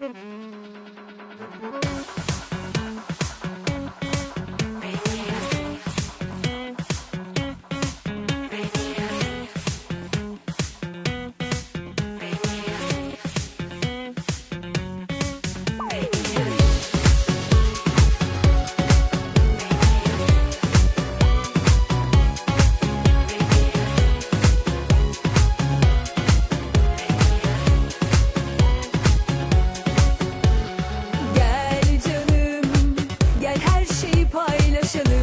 Mm-hmm. Gel her şeyi paylaşalım.